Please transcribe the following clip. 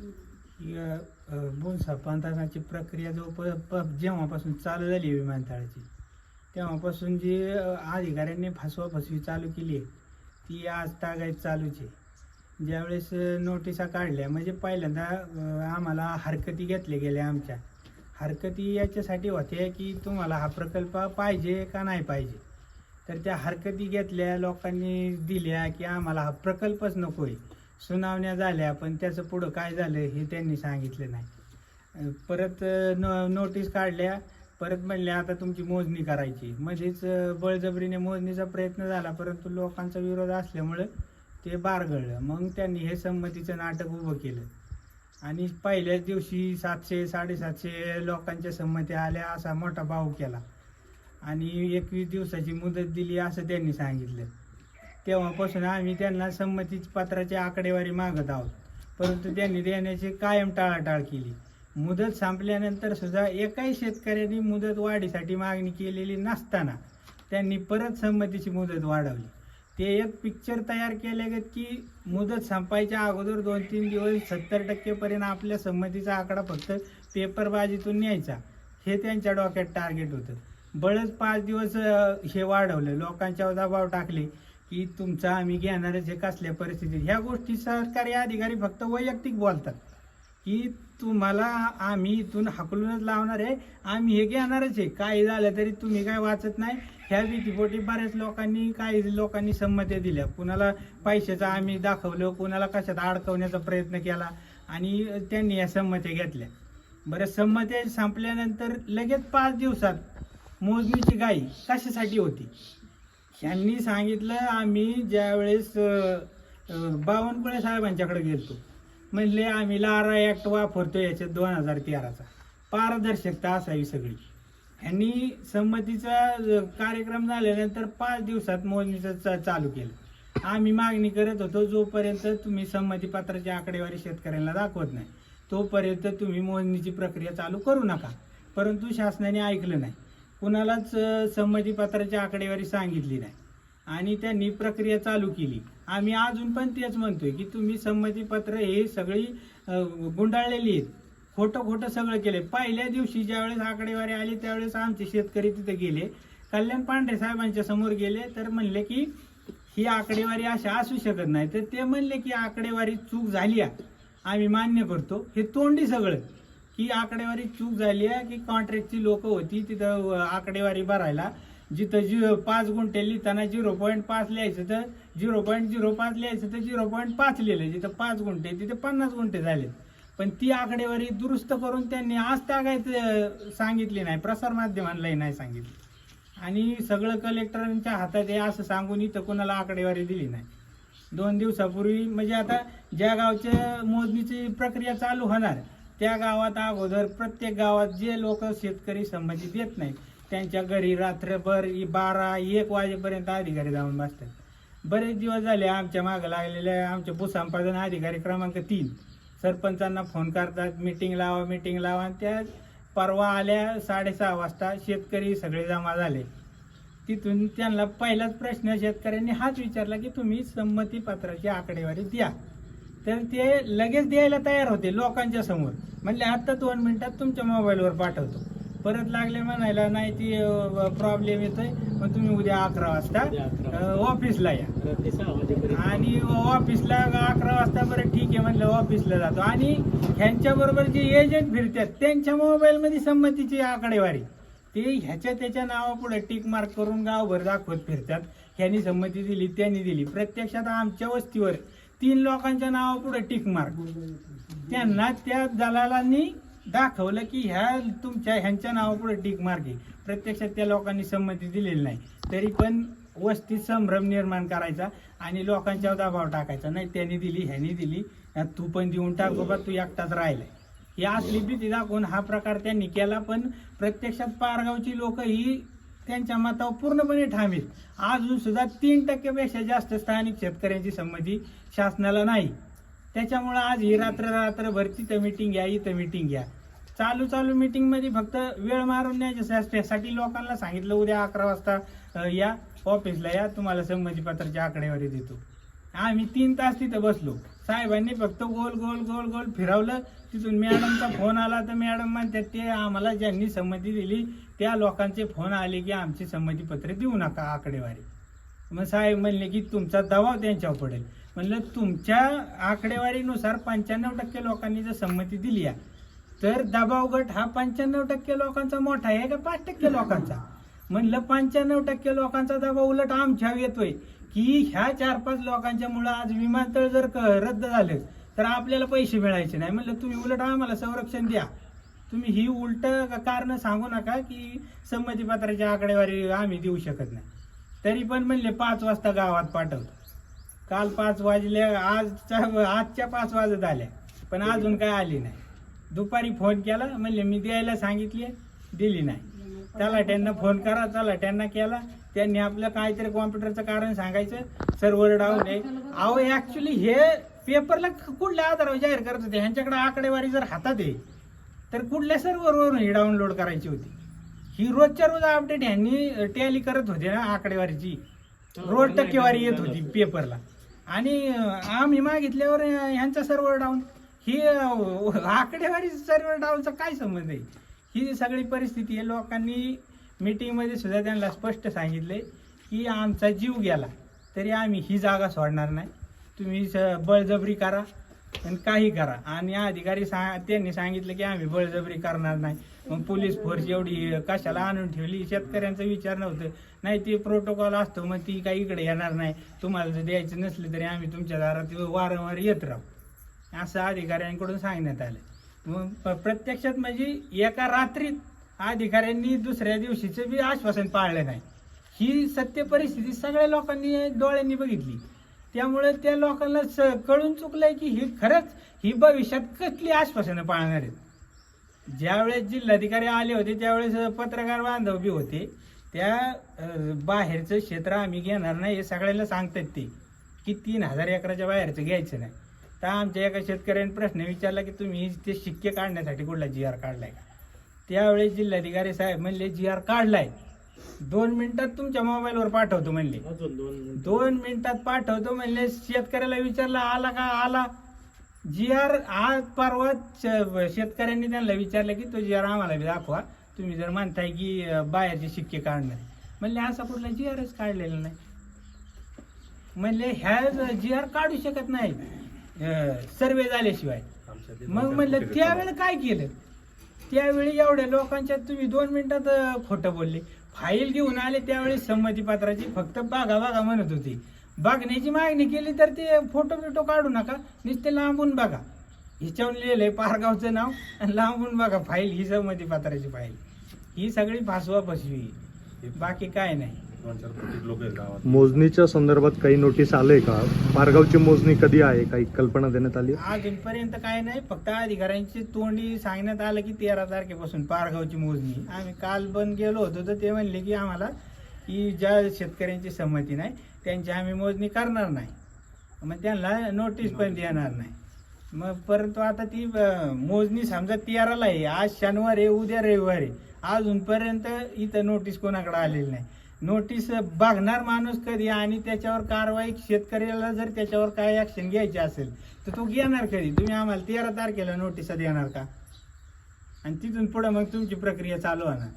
ही बोनसा प्रक्रिया जो प जेव्हापासून चालू झाली आहे विमानतळाची तेव्हापासून जी अधिकाऱ्यांनी फसवाफसवी चालू केली आहे ती आज तागायत चालूच आहे. ज्यावेळेस नोटिसा काढल्या म्हणजे पहिल्यांदा आम्हाला हरकती घेतल्या गेल्या आमच्या. हरकती याच्यासाठी होत्या की तुम्हाला हा प्रकल्प पाहिजे का नाही पाहिजे? तर त्या हरकती घेतल्या लोकांनी दिल्या की आम्हाला हा प्रकल्पच नको आहे. सुनावण्या झाल्या पण त्याचं पुढं काय झालं हे त्यांनी सांगितलं नाही. परत नो नोटीस काढल्या परत म्हणले आता तुमची मोजणी करायची. मध्येच बळजबरीने मोजणीचा प्रयत्न झाला परंतु लोकांचा विरोध असल्यामुळं ते बारगळलं. मग त्यांनी हे संमतीचं नाटक उभं केलं. आणि पहिल्याच दिवशी सातशे साडेसातशे लोकांच्या संमत्या आल्या असा मोठा भाव केला. आणि एकवीस दिवसाची मुदत दिली असं त्यांनी सांगितलं. तेव्हापासून आम्ही त्यांना संमती पत्राची आकडेवारी मागत आहोत. परंतु त्यांनी देण्याची कायम टाळाटाळ केली. मुदत संपल्यानंतर सुद्धा एकाही शेतकऱ्यांनी मुदत वाढीसाठी मागणी केलेली नसताना त्यांनी परत संमतीची मुदत वाढवली. ते एक पिक्चर तयार केले गेत की मुदत संपायच्या अगोदर दोन तीन दिवस सत्तर टक्केपर्यंत आपल्या संमतीचा आकडा फक्त पेपरबाजीतून न्यायचा. हे त्यांच्या डोक्यात टार्गेट होतं. बळच पाच दिवस हे वाढवलं. लोकांच्या दबाव टाकले. की तुमचा आम्ही घेणारच हे कसल्या परिस्थितीत? ह्या गोष्टी सरकारी अधिकारी फक्त वैयक्तिक बोलतात. की तुम्हाला आम्ही इथून हाकलूनच लावणार आहे. आम्ही हे घेणारच आहे. काही झालं तरी तुम्ही काय वाचत नाही? ह्या भीतीपोटी बऱ्याच लोकांनी काही लोकांनी संमत्या दिल्या. कुणाला पैशाचा आम्ही दाखवलं कुणाला कशात अडकवण्याचा प्रयत्न केला आणि त्यांनी या संमत्या घेतल्या. बरं संमत्या संपल्यानंतर लगेच पाच दिवसात मोजणीची गाई कशासाठी होती? यांनी सांगितलं आम्ही ज्यावेळेस अं, बावनकुळे साहेबांच्याकडे गेलतो म्हणले आम्ही लारा ॲक्ट वापरतो याच्यात दोन हजार तेराचा. पारदर्शकता असावी सगळी. यांनी संमतीचा कार्यक्रम झाल्यानंतर पाच दिवसात मोजणीचं चा- चालू केलं. आम्ही मागणी करत होतो जोपर्यंत तुम्ही संमतीपत्राची आकडेवारी शेतकऱ्यांना दाखवत नाही तोपर्यंत तुम्ही मोजणीची प्रक्रिया चालू करू नका. परंतु शासनाने ऐकलं नाही. कुणालाच संमतीपत्राची आकडेवारी सांगितली नाही. आणि त्यांनी प्रक्रिया चालू केली. आम्ही अजून पण तेच म्हणतोय की तुम्ही संमतीपत्र हे सगळी गुंडाळलेली आहेत. खोटं खोटं सगळं केलंय. पहिल्या दिवशी ज्यावेळेस आकडेवारी आली त्यावेळेस आमचे शेतकरी तिथे गेले. कल्याण पांढरे साहेबांच्या समोर गेले तर म्हणले की ही आकडेवारी अशा असू शकत नाही. तर ते म्हणले की आकडेवारी चूक झाली आहे. आम्ही मान्य करतो. हे तोंडी सगळं. की आकडेवारी चूक झाली आहे की कॉन्ट्रॅक्टची लोक होती तिथं आकडेवारी भरायला. जिथं झिरो पाच गुंठे लिहिताना झिरो पॉईंट पाच लिहायचं तर झिरो पॉईंट झिरो पाच लिहायचं तर झिरो पॉईंट पाच लिहिलं. जिथं पाच गुंठे तिथे पन्नास गुंठे झाले पण ती आकडेवारी दुरुस्त करून त्यांनी आज तागायचं सांगितली नाही प्रसारमाध्यमांनाही नाही सांगितली. आणि सगळं कलेक्टरांच्या हातात आहे असं सांगून इथं कोणाला आकडेवारी दिली नाही. दोन दिवसापूर्वी म्हणजे आता ज्या गावच्या मोजणीची प्रक्रिया चालू होणार त्या गावात अगोदर प्रत्येक गावात जे लोक शेतकरी संबंधित येत नाही त्यांच्या घरी रात्रभर बारा एक वाजेपर्यंत अधिकारी जाऊन बसतात. बरेच दिवस झाले आमच्या मागं लागलेले आमचे भूसंपादन अधिकारी क्रमांक तीन सरपंचांना फोन करतात मिटिंग लावा मिटिंग लावा. आणि त्या परवा आल्या साडेसहा वाजता शेतकरी सगळे जमा झाले. तिथून त्यांना पहिलाच प्रश्न शेतकऱ्यांनी हाच विचारला की तुम्ही संमती पत्राची आकडेवारी द्या. तर ते लगेच द्यायला तयार होते लोकांच्या समोर. म्हणले आता दोन मिनिटात तुमच्या मोबाईलवर पाठवतो. परत लागले म्हणायला नाही ती प्रॉब्लेम येतोय. मग तुम्ही उद्या अकरा वाजता ऑफिसला या. आणि ऑफिसला अकरा वाजता बरं ठीक आहे म्हणलं ऑफिसला जातो. आणि ह्यांच्या बरोबर जे एजंट फिरतात त्यांच्या मोबाईल मध्ये संमतीची आकडेवारी. ते ह्याच्या त्याच्या नावापुढे टिक मार्क करून गावभर दाखवत फिरतात. ह्यांनी संमती दिली त्यांनी दिली. प्रत्यक्षात आमच्या वस्तीवर तीन लोकांच्या नावापुढे टिक मार्क. त्यांना त्या दलालांनी दाखवलं की ह्या तुमच्या ह्यांच्या नावापुढे टिक मार्क आहे. प्रत्यक्षात त्या लोकांनी संमती दिलेली नाही. तरी पण वस्तीत संभ्रम निर्माण करायचा आणि लोकांच्या दबाव टाकायचा. नाही त्यांनी दिली ह्यांनी दिली. तू पण देऊन टाक बाबा तू एकटाच राहिलाय. ही असली भीती दाखवून हा प्रकार त्यांनी केला पण प्रत्यक्षात पारगावची लोक ही त्यांच्या मतावर पूर्णपणे ठाम आहेत. अजून सुद्धा तीन टक्केपेक्षा जास्त स्थानिक शेतकऱ्यांची संमती शासनाला नाही. त्याच्यामुळं आज ही रात्र रात्रभर तिथं मिटिंग घ्या इथं मिटिंग घ्या. चालू चालू मिटिंगमध्ये फक्त वेळ मारून न्यायच्यासाठी लोकांना सांगितलं उद्या अकरा वाजता या ऑफिसला या तुम्हाला संमतीपत्राची आकडेवारी देतो. आम्ही तीन तास तिथं बसलो. साहेबांनी फक्त गोल गोल गोल गोल फिरवलं. तिथून मॅडमचा फोन आला तर मॅडम म्हणतात ते आम्हाला ज्यांनी संमती दिली त्या लोकांचे फोन आले की आमची संमतीपत्र देऊ नका आकडेवारी. मग साहेब म्हणले की तुमचा दबाव त्यांच्यावर पडेल. म्हणलं तुमच्या आकडेवारीनुसार पंच्याण्णव टक्के लोकांनी जर संमती दिली आहे तर दबाव गट हा पंच्याण्णव टक्के लोकांचा मोठा आहे का पाच टक्के लोकांचा? म्हणलं पंच्याण्णव टक्के लोकांचा दबाव उलट आमच्यावर येतोय. की ह्या चार पाच लोकांच्या मुळे आज विमानतळ जर क- रद्द झाले तर आपल्याला पैसे मिळायचे नाही. म्हणलं तुम्ही उलट आम्हाला संरक्षण द्या. तुम्ही ही उलट कारण सांगू नका की संमतीपत्राची आकडेवारी आम्ही देऊ शकत नाही. तरी पण म्हणले पाच वाजता गावात पाठवतो. काल पाच वाजले आजच्या आजच्या पाच वाजत आल्या पण अजून काय आली नाही. दुपारी फोन केला म्हणले मी द्यायला सांगितली दिली नाही. तलाट्यांना फोन करा तलाट्यांना केला. त्यांनी आपलं काहीतरी कॉम्प्युटरचं कारण सांगायचं सर्व्हर डाऊन आहे. अहो ऍक्च्युली हे पेपरला कुठल्या आधारावर जाहीर करत होते? ह्यांच्याकडे आकडेवारी जर हातात आहे तर कुठल्या सर्व्हरवरून ही डाउनलोड करायची होती? ही रोजच्या रोज अपडेट ह्यांनी टॅली करत होते ना आकडेवारीची. रोज टक्केवारी येत होती पेपरला आणि आम्ही मागितल्यावर ह्यांचा सर्व्हर डाऊन ही आकडेवारी सर्व्हर डाऊनचा काय संबंध आहे? ही जी सगळी परिस्थिती आहे लोकांनी मीटिंगमध्ये सुद्धा त्यांना स्पष्ट सांगितले की आमचा जीव गेला तरी आम्ही ही जागा सोडणार नाही. तुम्ही स- बळजबरी करा आणि काही करा. आणि अधिकारी सा त्यांनी सांगितलं की आम्ही बळजबरी करणार नाही. मग पोलीस फोर्स एवढी कशाला आणून ठेवली? शेतकऱ्यांचा विचार नव्हतं. नाही ते प्रोटोकॉल असतो मग ती काही इकडे येणार नाही. तुम्हाला जर द्यायचं नसलं तरी आम्ही तुमच्या दारात वारंवार येत राहू. असं अधिकाऱ्यांकडून सांगण्यात आलं. मग प्रत्यक्षात म्हणजे एका रात्रीत अधिकाऱ्यांनी दुसऱ्या दिवशीचं बी आश्वासन पाळलं नाही. ही सत्य परिस्थिती सगळ्या लोकांनी डोळ्यांनी बघितली. त्यामुळे त्या लोकांना स- कळून चुकलंय की ही खरंच ही भविष्यात कसली आश्वासनं पाळणार आहेत. ज्यावेळेस जिल्हाधिकारी आले होते त्यावेळेस पत्रकार बांधव बी होते. त्या बाहेरचं क्षेत्र आम्ही घेणार नाही हे सगळ्यांना सांगतात ते की तीन हजार एकराच्या बाहेरचं घ्यायचं नाही. तर आमच्या एका शेतकऱ्याने प्रश्न विचारला की तुम्ही ते शिक्के काढण्यासाठी कुठला जी आर काढलाय का? त्यावेळेस जिल्हाधिकारी साहेब म्हणले जी आर काढलाय. दोन मिनिटात तुमच्या मोबाईलवर पाठवतो म्हणले. दोन मिनिटं. दोन मिनिटात पाठवतो म्हणले शेतकऱ्याला विचारला आला का? आला. जी आर आज परवा शेतकऱ्यांनी त्यांना विचारलं की तो जी आर आम्हाला दाखवा. तुम्ही जर म्हणताय की बाहेरचे शिक्के काढणार म्हणले असा कुठला जी आरच काढलेला नाही. म्हणले ह्या जी आर काढू शकत नाही. सर्वे झाल्याशिवाय. मग म्हणलं त्यावेळेला काय केलं? त्यावेळी एवढ्या लोकांच्या तुम्ही दोन मिनिटात खोटं बोलले. फाईल घेऊन आले त्यावेळी संमतीपत्राची फक्त बागा बागा म्हणत होती. बघण्याची मागणी केली तर ते फोटो बिटो काढू नका नुसते लांबून बघा. हिच्यावर लिहिलंय पारगावचं नाव आणि लांबून बघा फाईल ही संमतीपत्राची फाईल. ही सगळी फासवा फसवी बाकी काय नाही. दोन चार कोटी लोक आहेत गावात. मोजणीच्या संदर्भात काही नोटीस आलंय का? पारगावची मोजणी कधी आहे? काही कल्पना देण्यात आली? अजूनपर्यंत काय नाही. फक्त अधिकाऱ्यांची तोंडी सांगण्यात आलं की तेरा तारखेपासून पारगावची मोजणी. आम्ही काल बंद गेलो होतो तर ते म्हणले की आम्हाला की ज्या शेतकऱ्यांची संमती नाही त्यांची आम्ही मोजणी करणार नाही. मग त्यांना नोटीस पण देणार नाही. मग परंतु आता ती मोजणी समजा तेराला आहे. आज शनिवार आहे उद्या रविवार आहे. अजूनपर्यंत इथं नोटीस कोणाकडे आलेली नाही. नोटीस बघणार माणूस कधी आणि त्याच्यावर कारवाई शेतकऱ्याला जर त्याच्यावर काय ऍक्शन घ्यायची असेल तर तो घेणार कधी? तुम्ही आम्हाला तेरा तारखेला नोटीस देणार का? आणि तिथून पुढे मग तुमची प्रक्रिया चालू होणार.